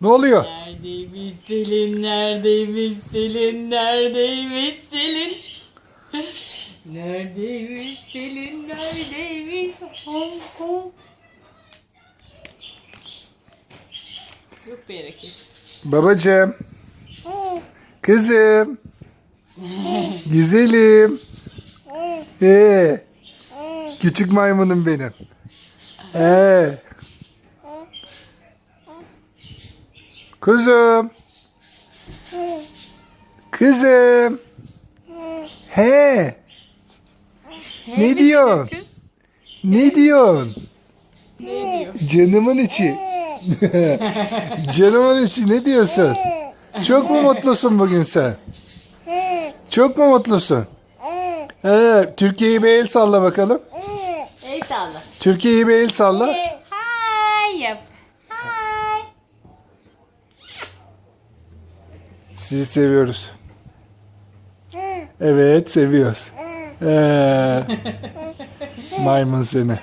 Ne oluyor? Neredeymiş Selin? Neredeymiş Selin? Neredeymiş Selin? Neredeymiş Selin? Neredeymiş? Hong Kong. Yok bereket. Babacığım. Kızım. Güzelim. Ee, küçük maymunum benim. Ee. Kuzum. Kızım. He. Ne diyorsun? Ne diyorsun? Canımın içi. Canımın içi ne diyorsun? Çok mu mutlusun bugün sen? Çok mu mutlusun? Evet, Türkiye'yi bir el salla bakalım. Ey salla. Türkiye'yi bir el salla. Sizi seviyoruz. Evet, seviyoruz. Ee, maymun seni.